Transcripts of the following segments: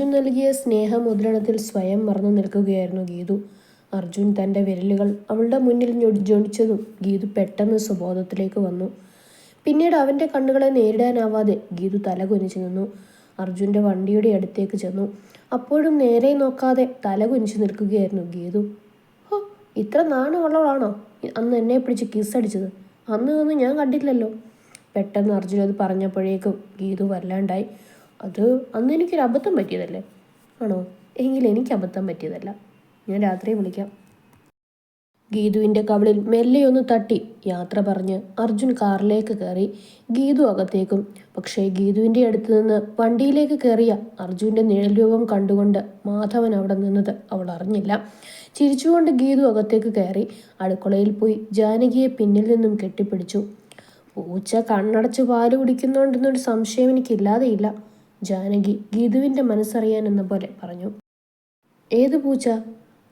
അർജുൻ നൽകിയ സ്നേഹമുദ്രണത്തിൽ സ്വയം മറന്നു നിൽക്കുകയായിരുന്നു ഗീതു. അർജുൻ തന്റെ വിരലുകൾ അവളുടെ മുന്നിൽ ഞൊ- ഗീതു പെട്ടെന്ന് സ്വബോധത്തിലേക്ക് വന്നു. പിന്നീട് അവന്റെ കണ്ണുകളെ നേരിടാനാവാതെ ഗീതു തല കുനിച്ചു നിന്നു. അർജുന്റെ വണ്ടിയുടെ അടുത്തേക്ക് ചെന്നു. അപ്പോഴും നേരെ നോക്കാതെ തല കുനിച്ചു നിൽക്കുകയായിരുന്നു ഗീതു. ഓ ഇത്ര നാണമുള്ളവളാണോ? അന്ന് എന്നെ പിടിച്ച് കിസ്സടിച്ചത് അന്ന് ഒന്നും ഞാൻ കണ്ടില്ലല്ലോ പെട്ടെന്ന് അർജുൻ അത് പറഞ്ഞപ്പോഴേക്കും ഗീതു വല്ലാണ്ടായി. അത് അന്ന് എനിക്കൊരു അബദ്ധം പറ്റിയതല്ലേ? ആണോ? എങ്കിൽ എനിക്ക് അബദ്ധം പറ്റിയതല്ല. ഞാൻ രാത്രി വിളിക്കാം. ഗീതുവിന്റെ കവളിൽ മെല്ലെയൊന്ന് തട്ടി യാത്ര പറഞ്ഞ് അർജുൻ കാറിലേക്ക് കയറി ഗീതു അകത്തേക്കും. പക്ഷേ ഗീതുവിന്റെ അടുത്ത് നിന്ന് വണ്ടിയിലേക്ക് കയറിയ അർജുന്റെ നിഴൽ രൂപം കണ്ടുകൊണ്ട് മാധവൻ അവിടെ നിന്നത് അവൾ അറിഞ്ഞില്ല. ചിരിച്ചുകൊണ്ട് ഗീതു അകത്തേക്ക് കയറി അടുക്കളയിൽ പോയി ജാനകിയെ പിന്നിൽ നിന്നും കെട്ടിപ്പിടിച്ചു. പൂച്ച കണ്ണടച്ച് പാൽ കുടിക്കുന്നുണ്ടെന്നൊരു സംശയം എനിക്കില്ലാതെയില്ല. ജാനകി ഗീതുവിന്റെ മനസ്സറിയാൻ എന്ന പോലെ പറഞ്ഞു. ഏത് പൂച്ച?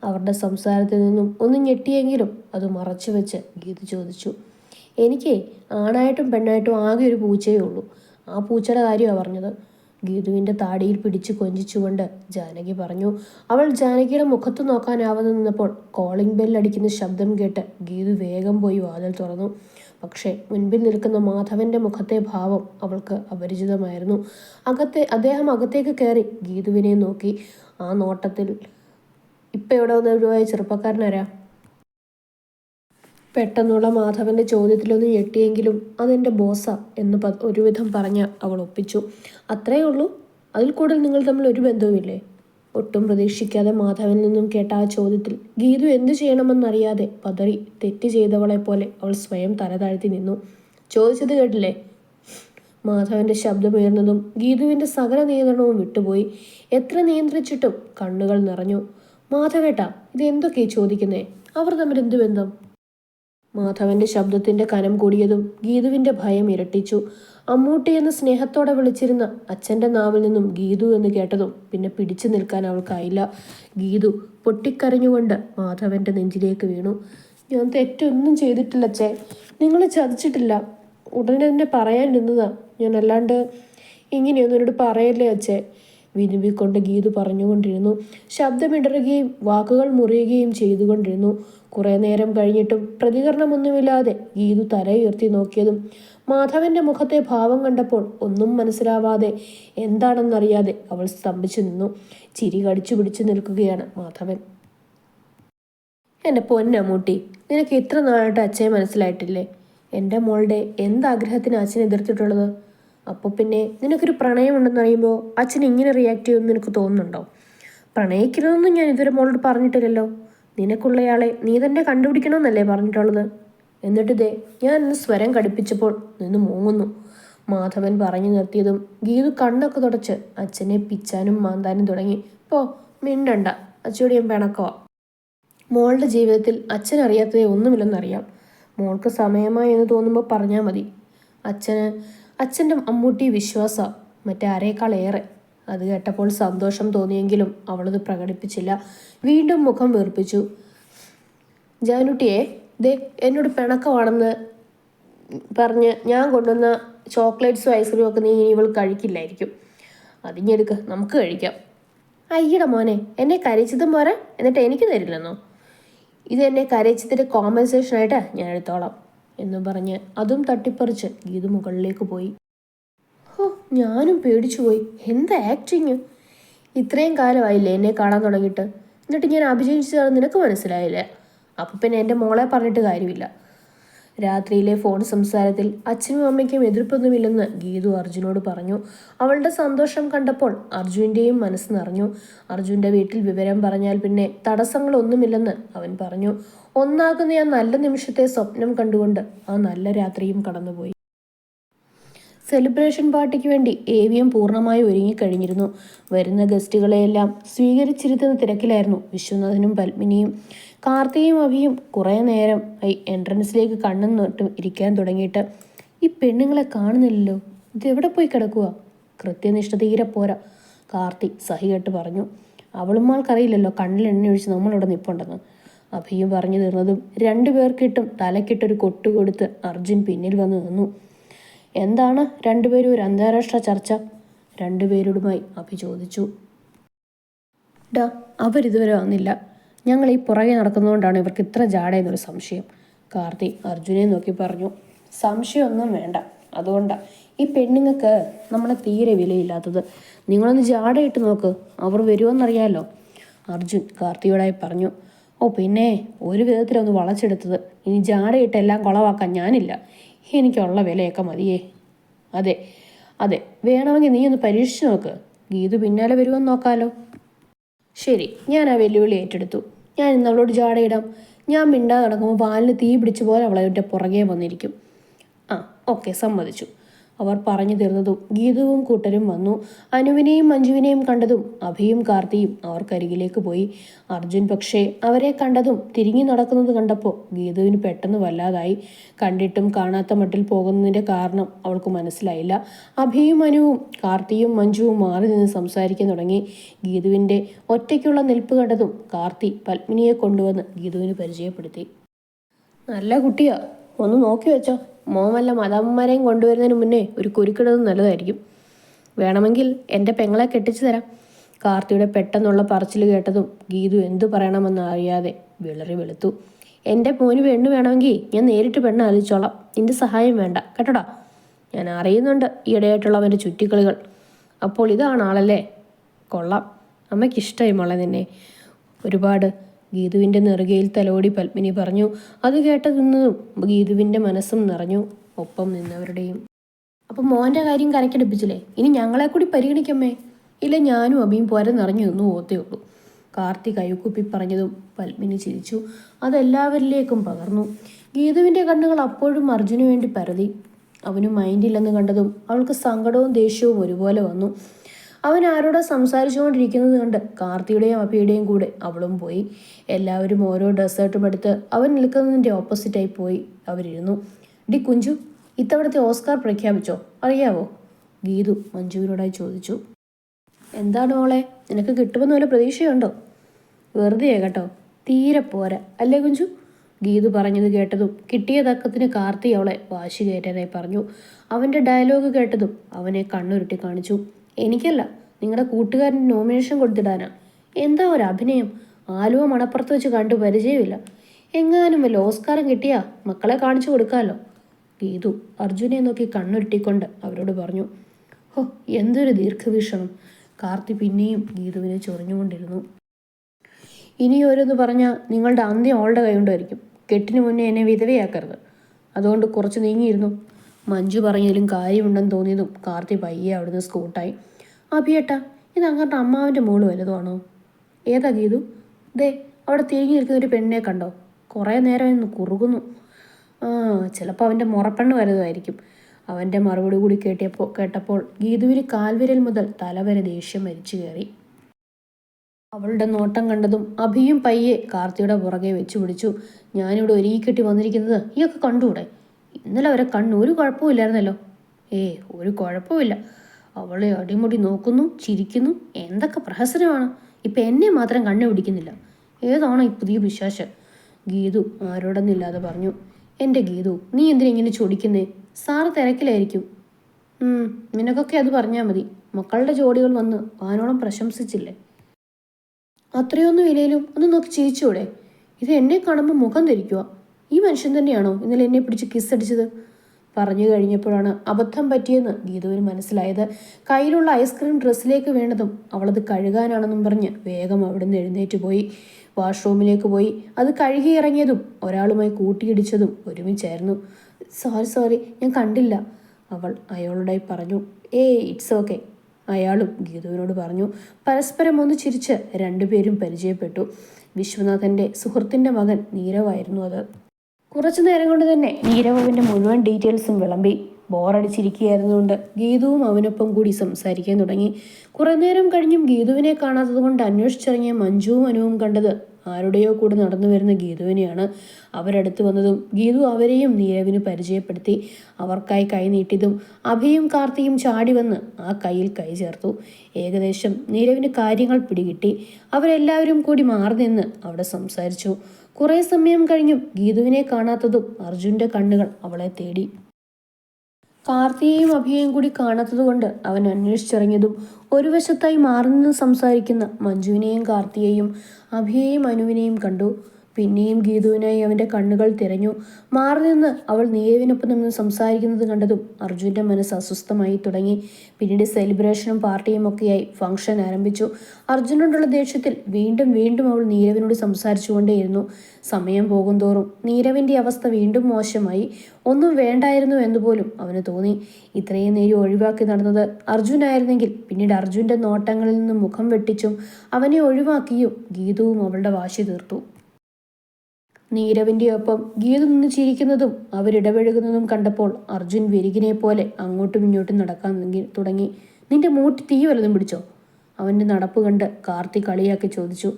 അവരുടെ സംസാരത്തിൽ നിന്നും ഒന്ന് ഞെട്ടിയെങ്കിലും അത് മറച്ചു വെച്ച് ഗീതു ചോദിച്ചു. എനിക്ക് ആണായിട്ടും പെണ്ണായിട്ടും ആകെ ഒരു പൂച്ചയേ ഉള്ളൂ. ആ പൂച്ചയുടെ കാര്യമാണ് പറഞ്ഞത്. ഗീതുവിന്റെ താടിയിൽ പിടിച്ചു കൊഞ്ചിച്ചുകൊണ്ട് ജാനകി പറഞ്ഞു അവൾ ജാനകിയുടെ മുഖത്ത് നോക്കാനാവാതെ നിന്നപ്പോൾ കോളിംഗ് ബെല്ലടിക്കുന്ന ശബ്ദം കേട്ട് ഗീതു വേഗം പോയി വാതിൽ തുറന്നു. പക്ഷേ മുൻപിൽ നിൽക്കുന്ന മാധവന്റെ മുഖത്തെ ഭാവം അവൾക്ക് അപരിചിതമായിരുന്നു. അകത്തെ അദ്ദേഹം അകത്തേക്ക് കയറി ഗീതുവിനെ നോക്കി. ആ നോട്ടത്തിൽ ഇപ്പം എവിടെ വന്നവരുമായ ചെറുപ്പക്കാരനാരാ? പെട്ടെന്നുള്ള മാധവന്റെ ചോദ്യത്തിലൊന്ന് ഞെട്ടിയെങ്കിലും അതെന്റെ ബോസ എന്ന് ഒരുവിധം പറഞ്ഞ് അവൾ ഒപ്പിച്ചു. അത്രയേ ഉള്ളൂ. അതിൽ കൂടുതൽ നിങ്ങൾ തമ്മിൽ ഒരു ബന്ധവുമില്ലേ? ഒട്ടും പ്രതീക്ഷിക്കാതെ മാധവനിൽ നിന്നും കേട്ട ആ ചോദ്യത്തിൽ ഗീതു എന്തു ചെയ്യണമെന്നറിയാതെ പതറി തെറ്റ് ചെയ്തവളെ പോലെ അവൾ സ്വയം തലതാഴ്ത്തി നിന്നു. ചോദിച്ചത് കേട്ടില്ലേ? മാധവന്റെ ശബ്ദമുയർന്നതും ഗീതുവിന്റെ സകല നിയന്ത്രണവും വിട്ടുപോയി. എത്ര നിയന്ത്രിച്ചിട്ടും കണ്ണുകൾ നിറഞ്ഞു. മാധവേട്ട ഇത് എന്തൊക്കെ ചോദിക്കുന്നേ? അവർ തമ്മിൽ എന്ത് ബന്ധം? മാധവന്റെ ശബ്ദത്തിന്റെ കനം കൂടിയതും ഗീതുവിന്റെ ഭയം ഇരട്ടിച്ചു. അമ്മൂട്ടി എന്ന് സ്നേഹത്തോടെ വിളിച്ചിരുന്ന അച്ഛന്റെ നാവിൽ നിന്നും ഗീതു എന്ന് കേട്ടതും പിന്നെ പിടിച്ചു നിൽക്കാൻ അവൾക്കായില്ല. ഗീതു പൊട്ടിക്കരഞ്ഞുകൊണ്ട് മാധവന്റെ നെഞ്ചിലേക്ക് വീണു. ഞാൻ തെറ്റൊന്നും ചെയ്തിട്ടില്ല അച്ഛേ. നിങ്ങൾ ചതിച്ചിട്ടില്ല. ഉടനെ തന്നെ പറയാൻ നിന്നതാ. ഞാൻ അല്ലാണ്ട് ഇങ്ങനെയൊന്നും എന്നോട് പറയല്ലേ അച്ഛേ. വിനുവിക്കൊണ്ട് ഗീതു പറഞ്ഞുകൊണ്ടിരുന്നു. ശബ്ദമിടറുകയും വാക്കുകൾ മുറിയുകയും ചെയ്തുകൊണ്ടിരുന്നു. കുറെ നേരം കഴിഞ്ഞിട്ടും പ്രതികരണമൊന്നുമില്ലാതെ ഗീതു തലയുയർത്തി നോക്കിയതും മാധവന്റെ മുഖത്തെ ഭാവം കണ്ടപ്പോൾ ഒന്നും മനസ്സിലാവാതെ എന്താണെന്നറിയാതെ അവൾ സ്തംഭിച്ചു നിന്നു. ചിരി കടിച്ചു പിടിച്ചു നിൽക്കുകയാണ് മാധവൻ. എന്റെ പൊന്നമ്മൂട്ടി നിനക്ക് ഇത്ര നാളായിട്ട് അച്ഛയെ മനസ്സിലായിട്ടില്ലേ? എന്റെ മോളുടെ എന്താഗ്രഹത്തിന് അച്ഛൻ എതിർത്തിട്ടുള്ളത്? അപ്പോൾ പിന്നെ നിനക്കൊരു പ്രണയമുണ്ടെന്ന് അറിയുമ്പോൾ അച്ഛൻ ഇങ്ങനെ റിയാക്ട് ചെയ്യുമെന്ന് നിനക്ക് തോന്നുന്നുണ്ടോ? പ്രണയിക്കരുതെന്നും ഞാൻ ഇതുവരെ മോളോട് പറഞ്ഞിട്ടില്ലല്ലോ. നിനക്കുള്ളയാളെ നീ തന്നെ കണ്ടുപിടിക്കണമെന്നല്ലേ പറഞ്ഞിട്ടുള്ളത്? എന്നിട്ടിതേ ഞാൻ ഇന്ന് സ്വരം കടുപ്പിച്ചപ്പോൾ നിന്ന് മൂങ്ങുന്നു. മാധവൻ പറഞ്ഞു നിർത്തിയതും ഗീതു കണ്ണൊക്കെ തുടച്ച് അച്ഛനെ പിച്ചാനും മാന്താനും തുടങ്ങി. പോ മിണ്ടണ്ട. അച്ഛയോട് ഞാൻ പിണക്കോ മോളുടെ ജീവിതത്തിൽ അച്ഛൻ അറിയാത്തതേ ഒന്നുമില്ലെന്നറിയാം. മോൾക്ക് സമയമായി എന്ന് തോന്നുമ്പോൾ പറഞ്ഞാൽ മതി. അച്ഛന് അച്ഛന്റെ അമ്മൂട്ടി വിശ്വാസ മറ്റാരേക്കാൾ ഏറെ അത് കേട്ടപ്പോൾ സന്തോഷം തോന്നിയെങ്കിലും അവളത് പ്രകടിപ്പിച്ചില്ല. വീണ്ടും മുഖം വീർപ്പിച്ചു. ജാനുട്ടിയെ ദേ എന്നോട് പിണക്കമാണെന്ന് പറഞ്ഞ് ഞാൻ കൊണ്ടുവന്ന ചോക്ലേറ്റ്സും ഐസ്ക്രീമും ഒക്കെ നീ ഇനി ഇവൾ കഴിക്കില്ലായിരിക്കും. അതിഞ്ഞെടുക്ക് നമുക്ക് കഴിക്കാം. അയ്യട മോനെ എന്നെ കരയിച്ചതും പോരാ എന്നിട്ട് എനിക്ക് തരില്ലെന്നോ? ഇത് എന്നെ കരയിച്ചതിന്റെ കോമ്പൻസേഷനായിട്ട് ഞാൻ എടുത്തോളാം എന്ന് പറഞ്ഞ് അതും തട്ടിപ്പറിച്ച് ഗീത് മുകളിലേക്ക് പോയി. ഞാനും പേടിച്ചുപോയി എന്താ ആക്ടിങ് ഇത്രയും കാലമായില്ലേ എന്നെ കാണാൻ തുടങ്ങിയിട്ട്. എന്നിട്ട് ഞാൻ അഭിനയിച്ചതാണ് നിനക്ക് മനസ്സിലായില്ലേ? അപ്പം പിന്നെ എന്റെ മോളെ പറഞ്ഞിട്ട് കാര്യമില്ല. രാത്രിയിലെ ഫോൺ സംസാരത്തിൽ അച്ഛനും അമ്മയ്ക്കും എതിർപ്പൊന്നുമില്ലെന്ന് ഗീതു അർജുനോട് പറഞ്ഞു. അവളുടെ സന്തോഷം കണ്ടപ്പോൾ അർജുന്റെയും മനസ്സ് നിറഞ്ഞു. അർജുന്റെ വീട്ടിൽ വിവരം പറഞ്ഞാൽ പിന്നെ തടസ്സങ്ങളൊന്നുമില്ലെന്ന് അവൻ പറഞ്ഞു. ഒന്നാകുന്ന ആ നല്ല നിമിഷത്തെ സ്വപ്നം കണ്ടുകൊണ്ട് ആ നല്ല രാത്രിയും കടന്നുപോയി. സെലിബ്രേഷൻ പാർട്ടിക്ക് വേണ്ടി ഏവിയം പൂർണമായി ഒരുങ്ങിക്കഴിഞ്ഞിരുന്നു വരുന്ന ഗസ്റ്റുകളെയെല്ലാം സ്വീകരിച്ചിരുത്തുന്ന തിരക്കിലായിരുന്നു വിശ്വനാഥനും പത്മിനിയും. കാർത്തികയും അഭിയും കുറേ നേരം ഈ എൻട്രൻസിലേക്ക് കണ്ണും നോട്ടും ഇരിക്കാൻ തുടങ്ങിയിട്ട് ഈ പെണ്ണുങ്ങളെ കാണുന്നില്ലല്ലോ ഇതെവിടെ പോയി കിടക്കുക കൃത്യനിഷ്ഠ തീരെ പോരാ കാർത്തി സഹികെട്ട് പറഞ്ഞു. അവളുമാൾക്കറിയില്ലല്ലോ കണ്ണിൽ എണ്ണ ഒഴിച്ച് നമ്മളിവിടെ നിൽപ്പുണ്ടെന്ന് അഭിയും പറഞ്ഞു തീർന്നതും രണ്ടുപേർക്കിട്ടും തലക്കിട്ടൊരു കൊട്ടുകൊടുത്ത് അർജുൻ പിന്നിൽ വന്ന് നിന്നു. എന്താണ് രണ്ടുപേരും ഒരു അന്താരാഷ്ട്ര ചർച്ച? രണ്ടുപേരോടുമായി അഭി ചോദിച്ചു. ഡാ അവരിതുവരെ വന്നില്ല. ഞങ്ങൾ ഈ പുറകെ നടക്കുന്നതുകൊണ്ടാണ് ഇവർക്ക് ഇത്ര ജാടയെന്നൊരു സംശയം. കാർത്തി അർജുനെ നോക്കി പറഞ്ഞു. സംശയമൊന്നും വേണ്ട. അതുകൊണ്ടാണ് ഈ പെണ്ണുങ്ങൾക്ക് നമ്മളെ തീരെ വിലയില്ലാത്തത്. നിങ്ങളൊന്ന് ജാടയിട്ട് നോക്ക്. അവർ വരുമെന്നറിയാലോ അർജുൻ കാർത്തിയോടായി പറഞ്ഞു. ഓ പിന്നെ ഒരു വിധത്തിലൊന്ന് വളച്ചെടുത്തത്. ഇനി ജാടയിട്ട് എല്ലാം കുളവാക്കാൻ ഞാനില്ല. എനിക്കുള്ള വിലയൊക്കെ മതിയേ. അതെ അതെ. വേണമെങ്കിൽ നീ ഒന്ന് പരീക്ഷിച്ച് നോക്ക്. ഗീതു പിന്നാലെ വരുമെന്ന് നോക്കാലോ. ശരി ഞാൻ ആ വെല്ലുവിളി ഏറ്റെടുത്തു. ഞാൻ ഇന്ന് അവളോട് ജാടയിടാം ഞാൻ മിണ്ടാതെ നടക്കുമ്പോൾ വാലിന് തീ പിടിച്ച പോലെ അവളെ പുറകെ വന്നിരിക്കും. ആ ഓക്കെ സമ്മതിച്ചു. അവർ പറഞ്ഞു തീർന്നതും ഗീതവും കൂട്ടരും വന്നു. അനുവിനെയും മഞ്ജുവിനെയും കണ്ടതും അഭിയും കാർത്തിയും അവർക്കരികിലേക്ക് പോയി. അർജുൻ പക്ഷേ അവരെ കണ്ടതും തിരിഞ്ഞു നടക്കുന്നത് കണ്ടപ്പോൾ ഗീതുവിന് പെട്ടെന്ന് വല്ലാതായി. കണ്ടിട്ടും കാണാത്ത മട്ടിൽ പോകുന്നതിന്റെ കാരണം അവൾക്ക് മനസ്സിലായില്ല. അഭിയും അനുവും കാർത്തിയും മഞ്ജുവും മാറി നിന്ന് സംസാരിക്കാൻ തുടങ്ങി. ഗീതുവിന്റെ ഒറ്റയ്ക്കുള്ള നിൽപ്പ് കണ്ടതും കാർത്തി പത്മിനിയെ കൊണ്ടുവന്ന് ഗീതുവിന് പരിചയപ്പെടുത്തി. നല്ല കുട്ടിയാ. ഒന്ന് നോക്കി വെച്ചോ. മോൻ വല്ല മദാമ്മമാരെയും കൊണ്ടുവരുന്നതിന് മുന്നേ ഒരു കുരുക്കിടുന്നത് നല്ലതായിരിക്കും. വേണമെങ്കിൽ എന്റെ പെങ്ങളെ കെട്ടിച്ചു തരാം. കാർത്തിയുടെ പെട്ടെന്നുള്ള പറച്ചിൽ കേട്ടതും ഗീതു എന്തു പറയണമെന്ന് അറിയാതെ വിളറി വെളുത്തു. എന്റെ മോന് പെണ്ണ് വേണമെങ്കിൽ ഞാൻ നേരിട്ട് പെണ്ണ് ആലോചിച്ചോളാം. നിന്റെ സഹായം വേണ്ട കേട്ടോടാ? ഞാൻ അറിയുന്നുണ്ട് ഈയിടെയായിട്ടുള്ള അവന്റെ ചുറ്റിക്കളികൾ. അപ്പോൾ ഇതാണ് ആളല്ലേ? കൊള്ളാം. അമ്മയ്ക്ക് ഇഷ്ടമായി മോളെ നിന്നെ. ഒരുപാട് ഗീതുവിന്റെ നെറുകയിൽ തലോടി പത്മിനി പറഞ്ഞു അത് കേട്ട് നിന്നതും ഗീതുവിന്റെ മനസ്സും നിറഞ്ഞു ഒപ്പം നിന്നവരുടെയും. അപ്പം മോന്റെ കാര്യം കരക്കടുപ്പിച്ചില്ലേ ഇനി ഞങ്ങളെ കൂടി പരിഗണിക്കമ്മേ? ഇല്ല ഞാനും അബിയും പോരെ നിറഞ്ഞു നിന്നു ഓത്തേ ഉള്ളൂ. കാർത്തി കൈകുപ്പി പറഞ്ഞതും പത്മിനി ചിരിച്ചു. അതെല്ലാവരിലേക്കും പകർന്നു. ഗീതുവിന്റെ കണ്ണുകൾ അപ്പോഴും അർജുനു വേണ്ടി പരതി. അവന് മൈൻഡില്ലെന്ന് കണ്ടതും അവൾക്ക് സങ്കടവും ദേഷ്യവും ഒരുപോലെ വന്നു. അവൻ ആരോടോ സംസാരിച്ചുകൊണ്ടിരിക്കുന്നത് കണ്ട് കാർത്തിയുടെയും അഭിയുടെയും കൂടെ അവളും പോയി. എല്ലാവരും ഓരോ ഡെസേർട്ടും എടുത്ത് അവൻ നിൽക്കുന്നതിന്റെ ഓപ്പോസിറ്റായി പോയി അവരിരുന്നു. ഡി കുഞ്ചു ഇത്തവണത്തെ ഓസ്കാർ പ്രഖ്യാപിച്ചോ? അറിയാവോ? ഗീതു മഞ്ജുവിനോടായി ചോദിച്ചു. എന്താണ് മോളെ? നിനക്ക് കിട്ടുമെന്ന് വല്ല പ്രതീക്ഷയുണ്ടോ? വെറുതെ കേട്ടോ. തീരെ പോരാ. അല്ലേ കുഞ്ചു? ഗീതു പറഞ്ഞത് കേട്ടതും കിട്ടിയ തക്കത്തിന് കാർത്തി അവളെ വാശി കയറ്റാനായി പറഞ്ഞു. അവന്റെ ഡയലോഗ് കേട്ടതും അവനെ കണ്ണുരുട്ടി കാണിച്ചു. എനിക്കല്ല. നിങ്ങളുടെ കൂട്ടുകാരന് നോമിനേഷൻ കൊടുത്തിടാനാ. എന്താ ഒരു അഭിനയം? ആലുവ മണപ്പുറത്ത് വെച്ച് കണ്ടു പരിചയമില്ല. എങ്ങാനും വല്ല ഓസ്കാരം കിട്ടിയാ മക്കളെ കാണിച്ചു കൊടുക്കാമല്ലോ ഗീതു അർജുനെ നോക്കി കണ്ണുരുട്ടിക്കൊണ്ട് അവരോട് പറഞ്ഞു ഹോ എന്തൊരു ദീർഘവീക്ഷണം. കാർത്തി പിന്നെയും ഗീതുവിനെ ചൊറിഞ്ഞുകൊണ്ടിരുന്നു. ഇനി ഓരോന്ന് പറഞ്ഞാൽ നിങ്ങളുടെ അന്ത്യം അവളുടെ കൈകൊണ്ടായിരിക്കും കെട്ടിന് മുന്നേ എന്നെ വിധവയാക്കരുത്. അതുകൊണ്ട് കുറച്ച് നീങ്ങിയിരുന്നു. മഞ്ജു പറഞ്ഞതിലും കാര്യമുണ്ടെന്ന് തോന്നിയതും കാർത്തി പയ്യെ അവിടുന്ന് സ്കൂട്ടായി. അഭിയേട്ടാ ഇത് അങ്ങോട്ട് അമ്മാവിന്റെ മോൾ വലുതാണോ ഏതാ ഗീതു? ദേ അവിടെ തിരിഞ്ഞു നിൽക്കുന്ന ഒരു പെണ്ണിനെ കണ്ടോ? കുറേ നേരം ഇന്ന് കുറുകുന്നു. ആ ചിലപ്പോൾ അവന്റെ മുറപ്പെണ്ണ് വലുതായിരിക്കും. അവന്റെ മറുപടി കൂടി കേട്ടിയപ്പോൾ കേട്ടപ്പോൾ ഗീതുവിന് കാൽവിരൽ മുതൽ തലവരെ ദേഷ്യം മരിച്ചു കയറി. അവളുടെ നോട്ടം കണ്ടതും അഭിയും പയ്യെ കാർത്തിയുടെ പുറകെ വെച്ചു പിടിച്ചു ഞാനിവിടെ കെട്ടി വന്നിരിക്കുന്നത് ഈയൊക്കെ കണ്ടുകൂടെ? ഇന്നലെ അവരെ കണ്ണു ഒരു കുഴപ്പമില്ലായിരുന്നല്ലോ ഏ ഒരു കുഴപ്പമില്ല അവളെ അടിമുടി നോക്കുന്നു ചിരിക്കുന്നു എന്തൊക്കെ പ്രഹസനമാണ്. ഇപ്പം എന്നെ മാത്രം കണ്ണു പിടിക്കുന്നില്ല. ഏതാണ് ഈ പുതിയ വിശ്വാസം ഗീതു ആരോടെന്നില്ലാതെ പറഞ്ഞു. എന്റെ ഗീതു നീ എന്തിനാ ഇങ്ങനെ ചൊടിക്കുന്നേ സാറ് തിരക്കിലായിരിക്കും. നിനക്കൊക്കെ അത് പറഞ്ഞാൽ മതി. മക്കളുടെ ജോഡികൾ വന്ന് വാനോളം പ്രശംസിച്ചില്ലേ? അത്രയൊന്നും ഇല്ലേലും ഒന്ന് നോക്കി ചിരിച്ചൂടെ. ഇത് എന്നെ കാണുമ്പോൾ മുഖം ധരിക്കുക ഈ മനുഷ്യൻ തന്നെയാണോ ഇന്നലെ എന്നെ പിടിച്ച് കിസ് അടിച്ചത്? പറഞ്ഞു കഴിഞ്ഞപ്പോഴാണ് അബദ്ധം പറ്റിയെന്ന് ഗീതുവിന് മനസ്സിലായത്. കയ്യിലുള്ള ഐസ്ക്രീം ഡ്രസ്സിലേക്ക് വേണ്ടതും അവളത് കഴുകാനാണെന്നും പറഞ്ഞ് വേഗം അവിടുന്ന് എഴുന്നേറ്റ് പോയി. വാഷ്റൂമിലേക്ക് പോയി. അത് കഴുകി ഇറങ്ങിയതും ഒരാളുമായി കൂട്ടിയിടിച്ചതും ഒരുമിച്ചായിരുന്നു സോറി സോറി ഞാൻ കണ്ടില്ല അവൾ അയാളോടായി പറഞ്ഞു. ഏ ഇറ്റ്സ് ഓക്കെ അയാളും ഗീതുവിനോട് പറഞ്ഞു. പരസ്പരം ഒന്ന് ചിരിച്ച് രണ്ടുപേരും പരിചയപ്പെട്ടു. വിശ്വനാഥന്റെ സുഹൃത്തിന്റെ മകൻ നീരവായിരുന്നു അത്. കുറച്ചു നേരം കൊണ്ട് തന്നെ നീരവിന്റെ മുഴുവൻ ഡീറ്റെയിൽസും വിളമ്പി. ബോറടിച്ചിരിക്കുകയായിരുന്നുകൊണ്ട് ഗീതുവും അവനൊപ്പം കൂടി സംസാരിക്കാൻ തുടങ്ങി. കുറേ നേരം കഴിഞ്ഞും ഗീതുവിനെ കാണാത്തത് കൊണ്ട് അന്വേഷിച്ചിറങ്ങിയ മഞ്ജുവും അനുവും കണ്ടത് ആരുടെയോ കൂടെ നടന്നു വരുന്ന ഗീതുവിനെയാണ് അവരടുത്ത് വന്നതും ഗീതു അവരെയും നീരവിന് പരിചയപ്പെടുത്തി. അവർക്കായി കൈ നീട്ടിയതും അഭിയും കാർത്തിയും ചാടി വന്ന് ആ കയ്യിൽ കൈ ചേർത്തു. ഏകദേശം നീരവിന് കാര്യങ്ങൾ പിടികിട്ടി. അവരെല്ലാവരും കൂടി മാറി നിന്ന് അവിടെ സംസാരിച്ചു. കുറേ സമയം കഴിഞ്ഞും ഗീതുവിനെ കാണാത്തതും അർജുന്റെ കണ്ണുകൾ അവളെ തേടി. കാർത്തിയെയും അഭിയെയും കൂടി കാണാത്തതുകൊണ്ട് അവൻ അന്വേഷിച്ചിറങ്ങിയതും ഒരു വശത്തായി മാറി നിന്ന് സംസാരിക്കുന്ന മഞ്ജുവിനെയും കാർത്തിയെയും അഭിയെയും അനുവിനെയും കണ്ടു. പിന്നെയും ഗീതുവിനായി അവന്റെ കണ്ണുകൾ തിരഞ്ഞു. മാറി നിന്ന് അവൾ നീയവിനൊപ്പം നിന്ന് സംസാരിക്കുന്നത് കണ്ടതും അർജുന്റെ മനസ്സ് അസ്വസ്ഥമായി തുടങ്ങി. പിന്നീട് സെലിബ്രേഷനും പാർട്ടിയും ഒക്കെയായി ഫംഗ്ഷൻ ആരംഭിച്ചു. അർജുനോടുള്ള ദേഷ്യത്തിൽ വീണ്ടും വീണ്ടും അവൾ നീരവിനോട് സംസാരിച്ചുകൊണ്ടേയിരുന്നു. സമയം പോകുന്തോറും നീരവിന്റെ അവസ്ഥ വീണ്ടും മോശമായി. ഒന്നും വേണ്ടായിരുന്നു എന്ന് പോലും അവന് തോന്നി. ഇത്രയും നേരം ഒഴിവാക്കി നടന്നത് അർജുനായിരുന്നെങ്കിൽ പിന്നീട് അർജുന്റെ നോട്ടങ്ങളിൽ നിന്ന് മുഖം വെട്ടിച്ചും അവനെ ഒഴിവാക്കിയും ഗീതവും അവളുടെ വാശി തീർത്തു. നീരവിന്റെ ഒപ്പം ഗീത നിന്ന് ചിരിക്കുന്നതും അവരിടപഴകുന്നതും കണ്ടപ്പോൾ അർജുൻ വിരികിനെ പോലെ അങ്ങോട്ടും ഇങ്ങോട്ടും നടക്കാൻ തുടങ്ങി- നിന്റെ മൂട്ടി തീ വല്ലതും പിടിച്ചോ? അവന്റെ നടപ്പ് കണ്ട് കാർത്തി കളിയാക്കി ചോദിച്ചു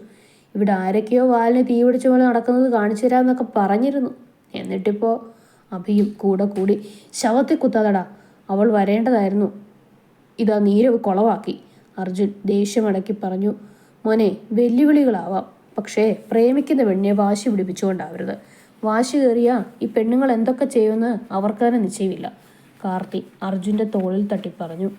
ഇവിടെ ആരൊക്കെയോ വാലിന് തീ പിടിച്ച പോലെ നടക്കുന്നത് കാണിച്ചു തരാമെന്നൊക്കെ പറഞ്ഞിരുന്നു. എന്നിട്ടിപ്പോ അഭിയും കൂടെ കൂടി ശവത്തെ കുത്താതടാ അവൾ വരേണ്ടതായിരുന്നു. ഇതാ നീരവ് കുളവാക്കി. അർജുൻ ദേഷ്യമടക്കി പറഞ്ഞു മോനെ വെല്ലുവിളികളാവാം. പക്ഷേ പ്രേമിക്കുന്ന പെണ്ണിനെ വാശി പിടിപ്പിച്ചുകൊണ്ടാവരുത്. വാശി കയറിയ ഈ പെണ്ണുങ്ങൾ എന്തൊക്കെ ചെയ്യുമെന്ന് അവർക്ക് തന്നെ നിശ്ചയമില്ല. കാർത്തി അർജുന്റെ തോളിൽ തട്ടി പറഞ്ഞു.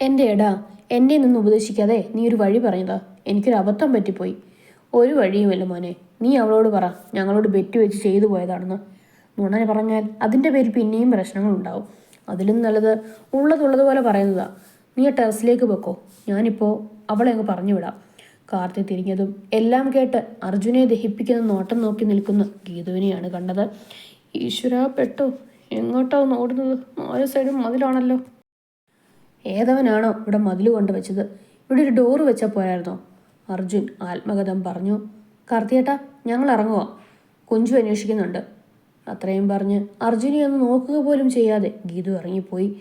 എന്റെ എടാ എന്നെ നിന്ന് ഉപദേശിക്കാതെ നീ ഒരു വഴി പറഞ്ഞതാ. എനിക്കൊരു അബദ്ധം പറ്റിപ്പോയി. ഒരു വഴിയുമില്ല മോനെ. നീ അവളോട് പറ. ഞങ്ങളോട് ബെറ്റ് വെച്ച് ചെയ്തു പോയതാണെന്ന്. നുണ പറഞ്ഞാൽ അതിന്റെ പേരിൽ പിന്നെയും പ്രശ്നങ്ങളുണ്ടാവും അതിലും നല്ലത് ഉള്ളതുള്ളതുപോലെ പറയുന്നതാ. നീ ടെറസിലേക്ക് വെക്കോ ഞാനിപ്പോൾ അവളെ അങ്ങ് പറഞ്ഞു വിടാം. കാർത്തി തിരിഞ്ഞതും എല്ലാം കേട്ട് അർജുനെ ദഹിപ്പിക്കുന്ന നോട്ടം നോക്കി നിൽക്കുന്ന ഗീതുവിനെയാണ് കണ്ടത്. ഈശ്വര പെട്ടോ എങ്ങോട്ടാ ഓടുന്നത്? ഓരോ സൈഡും മതിലാണല്ലോ. ഏതവനാണോ ഇവിടെ മതിൽ കൊണ്ടുവച്ചത്? ഇവിടെ ഒരു ഡോറ് വെച്ചാൽ പോരായിരുന്നോ? അർജുൻ ആത്മകഥം പറഞ്ഞു. കാർത്തിയേട്ടാ ഞങ്ങൾ ഇറങ്ങുക കൊഞ്ചു അന്വേഷിക്കുന്നുണ്ട്. അത്രയും പറഞ്ഞ് അർജുനെ ഒന്ന് നോക്കുക പോലും ചെയ്യാതെ ഗീതു ഇറങ്ങിപ്പോയി.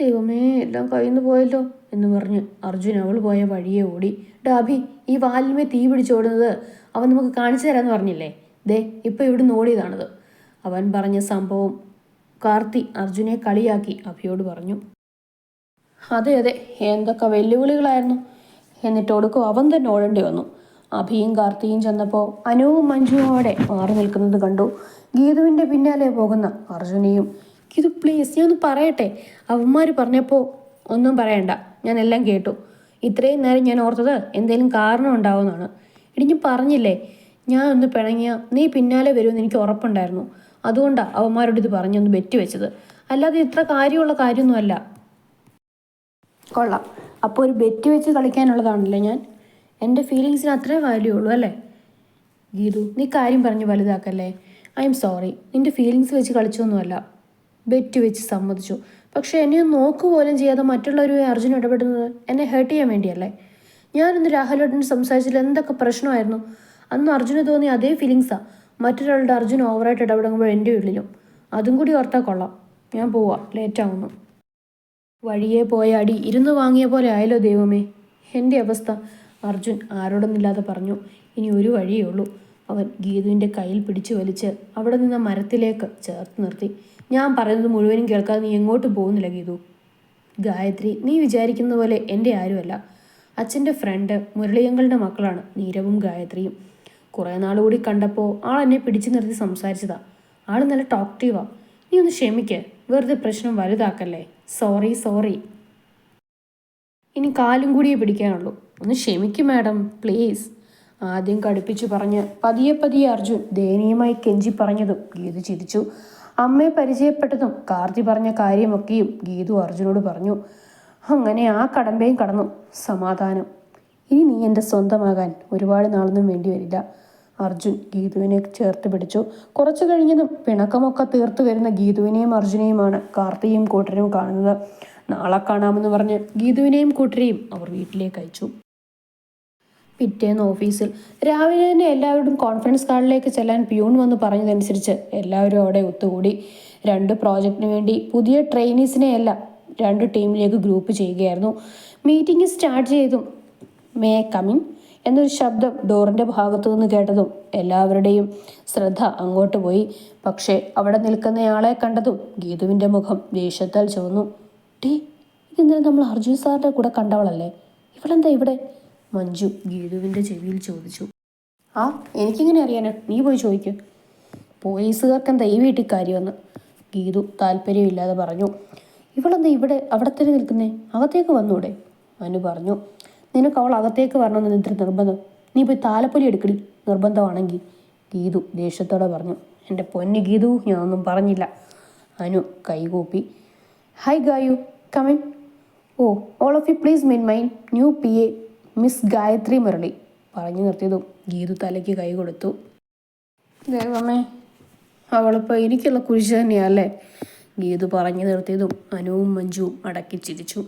ദൈവമേ എല്ലാം കഴിയുന്നു പോയല്ലോ എന്ന് പറഞ്ഞ് അർജുൻ അവൾ പോയ വഴിയെ ഓടി. ഡാബി ഈ വാലിന്മേ തീ പിടിച്ചോടുന്നത് അവൻ നമുക്ക് കാണിച്ചു തരാമെന്ന് പറഞ്ഞില്ലേ? ദേ ഇപ്പം ഇവിടുന്ന് ഓടിയതാണത്. അവൻ പറഞ്ഞ സംഭവം കാർത്തി അർജുനെ കളിയാക്കി അഭിയോട് പറഞ്ഞു. അതെ അതെ എന്തൊക്കെ വെല്ലുവിളികളായിരുന്നു. എന്നിട്ട് ഒടുക്കും അവൻ തന്നെ ഓടേണ്ടി വന്നു. അഭിയും കാർത്തിയും ചെന്നപ്പോൾ അനുവും മഞ്ജുവും അവിടെ മാറി നിൽക്കുന്നത് കണ്ടു. ഗീതുവിന്റെ പിന്നാലെ പോകുന്ന അർജുനെയും ഗീതു പ്ലീസ് ഞാൻ ഒന്ന് പറയട്ടെ. അവന്മാർ പറഞ്ഞപ്പോൾ ഒന്നും പറയണ്ട. ഞാൻ എല്ലാം കേട്ടു. ഇത്രയും നേരം ഞാൻ ഓർത്തത് എന്തെങ്കിലും കാരണം ഉണ്ടാവുമെന്നാണ്. ഇടി ഞാൻ പറഞ്ഞില്ലേ? ഞാൻ ഒന്ന് പിണങ്ങിയ നീ പിന്നാലെ വരുമെന്ന് എനിക്ക് ഉറപ്പുണ്ടായിരുന്നു. അതുകൊണ്ടാണ് അവന്മാരോട് ഇത് പറഞ്ഞൊന്ന് ബെറ്റ് വെച്ചത്. അല്ലാതെ ഇത്ര കാര്യമുള്ള കാര്യമൊന്നുമല്ല. കൊള്ളാം. അപ്പോൾ ഒരു ബെറ്റ് വെച്ച് കളിക്കാനുള്ളതാണല്ലേ ഞാൻ? എന്റെ ഫീലിങ്സിന് അത്രേ വാല്യൂ ഉള്ളൂ അല്ലേ? ഗീതു നീ കാര്യം പറഞ്ഞ് വലുതാക്കല്ലേ? ഐ എം സോറി നിന്റെ ഫീലിങ്സ് വെച്ച് കളിച്ചൊന്നുമല്ല. ബെറ്റ് വെച്ച് സമ്മതിച്ചു. പക്ഷേ എന്നെ നോക്കുക പോലും ചെയ്യാതെ മറ്റുള്ളവരുമായി അർജുൻ ഇടപെടുന്നത് എന്നെ ഹേർട്ട് ചെയ്യാൻ വേണ്ടിയല്ലേ? ഞാൻ ഞാനിന്ന് രാഹുലോട്ടിന് സംസാരിച്ചതിൽ എന്തൊക്കെ പ്രശ്നമായിരുന്നു? അന്ന് അർജുന് തോന്നിയ അതേ ഫീലിങ്സാണ് മറ്റൊരാളുടെ അർജുൻ ഓവറായിട്ട് ഇടപെടുമ്പോൾ എന്റെ ഉള്ളിലും. അതും കൂടി ഓർത്താൽ കൊള്ളാം. ഞാൻ പോവാ. ലേറ്റാവുന്നു വഴിയെ പോയ അടി ഇരുന്ന് വാങ്ങിയ പോലെ ആയല്ലോ ദൈവമേ. എന്റെ അവസ്ഥ. അർജുൻ ആരോടൊന്നില്ലാതെ പറഞ്ഞു. ഇനി ഒരു വഴിയേ ഉള്ളൂ. അവൻ ഗീതുവിന്റെ കയ്യിൽ പിടിച്ചു വലിച്ച് അവിടെ നിന്ന് മരത്തിലേക്ക് ചേർത്ത് നിർത്തി. ഞാൻ പറയുന്നത് മുഴുവനും കേൾക്കാതെ നീ എങ്ങോട്ട് പോകുന്നില്ല ഗീതു. ഗായത്രി നീ വിചാരിക്കുന്ന പോലെ എന്റെ ആരുമല്ല. അച്ഛന്റെ ഫ്രണ്ട് മുരളിയങ്ങളുടെ മക്കളാണ് നീരവും ഗായത്രിയും. കുറേ നാൾ കൂടി കണ്ടപ്പോൾ ആൾ എന്നെ പിടിച്ചു നിർത്തി സംസാരിച്ചതാ. ആൾ നല്ല ടോക്റ്റീവാ നീ ഒന്ന് ക്ഷമിക്ക്. വെറുതെ പ്രശ്നം വലുതാക്കല്ലേ. സോറി സോറി ഇനി കാലും കൂടിയേ പിടിക്കാനുള്ളൂ. ഒന്ന് ക്ഷമിക്കും മാഡം പ്ലീസ് ആദ്യം കടുപ്പിച്ചു പറഞ്ഞ് പതിയെ പതിയെ അർജുൻ ദയനീയമായി കെഞ്ചി പറഞ്ഞതും ഗീതു ചിരിച്ചു. അമ്മയെ പരിചയപ്പെട്ടതും കാർത്തി പറഞ്ഞ കാര്യമൊക്കെയും ഗീതു അർജുനോട് പറഞ്ഞു. അങ്ങനെ ആ കടമ്പയും കടന്നു. സമാധാനം. ഇനി നീ എന്റെ സ്വന്തമാകാൻ ഒരുപാട് നാളൊന്നും വേണ്ടി വരില്ല. അർജുൻ ഗീതുവിനെ ചേർത്ത് പിടിച്ചു. കുറച്ചു കഴിഞ്ഞതും പിണക്കമൊക്കെ തീർത്തു വരുന്ന ഗീതുവിനെയും അർജുനെയുമാണ് കാർത്തിയും കൂട്ടരും കാണുന്നത്. നാളെ കാണാമെന്ന് പറഞ്ഞ് ഗീതുവിനെയും കൂട്ടരെയും അവർ വീട്ടിലേക്ക് അയച്ചു. പിറ്റേന്ന് ഓഫീസിൽ. രാവിലെ തന്നെ എല്ലാവരും കോൺഫറൻസ് ഹാളിലേക്ക് ചെല്ലാൻ പ്യൂൺ വന്ന് പറഞ്ഞതനുസരിച്ച് എല്ലാവരും അവിടെ ഒത്തുകൂടി. രണ്ട് പ്രോജക്റ്റിന് വേണ്ടി പുതിയ ട്രെയിനീസിനെ രണ്ട് ടീമിലേക്ക് ഗ്രൂപ്പ് ചെയ്യുകയായിരുന്നു. മീറ്റിംഗ് സ്റ്റാർട്ട് ചെയ്തും മേ കമിൻ എന്നൊരു ശബ്ദം ഡോറിന്റെ ഭാഗത്തു നിന്ന് കേട്ടതും എല്ലാവരുടെയും ശ്രദ്ധ അങ്ങോട്ട് പോയി. പക്ഷേ അവിടെ നിൽക്കുന്നയാളെ കണ്ടതും ഗീതുവിന്റെ മുഖം ദേഷ്യത്താൽ ചുവന്നു. ടീ ഇന്നലെ നമ്മൾ അർജുൻ സാറിന്റെ കൂടെ കണ്ടവളല്ലേ? ഇവളെന്താ ഇവിടെ? മഞ്ജു ഗീതുവിന്റെ ചെവിയിൽ ചോദിച്ചു. ആ എനിക്കിങ്ങനെ അറിയാനാ? നീ പോയി ചോദിക്കൂ. പോലീസുകാർക്ക് വീട്ടിൽ കാര്യമെന്ന്? ഗീതു താല്പര്യമില്ലാതെ പറഞ്ഞു. ഇവളെന്താ ഇവിടെ അവിടെ തന്നെ നിൽക്കുന്നേ? അകത്തേക്ക് വന്നൂടെ? അനു പറഞ്ഞു. നിനക്ക് അവൾ അകത്തേക്ക് വരണമെന്ന് നിന്റെ നിർബന്ധം? നീ പോയി താലപ്പൊലി എടുക്കടി നിർബന്ധമാണെങ്കിൽ. ഗീതു ദേഷ്യത്തോടെ പറഞ്ഞു. എന്റെ പൊന്നു ഗീതു ഞാനൊന്നും പറഞ്ഞില്ല. അനു കൈകൂപ്പി. Hi Gayu. Come on oh all of you please meet mine new P A Miss Gayathri Murali. പറഞ്ഞു നിർത്തിയതും ഗീതു തലയ്ക്ക് കൈ കൊടുത്തു. ദൈവമേ അവളിപ്പോൾ എനിക്കുള്ള കുരിശ് തന്നെയല്ലേ ഗീതു പറഞ്ഞു നിർത്തിയതും അനുവും മഞ്ജുവും അടക്കി ചിരിച്ചു.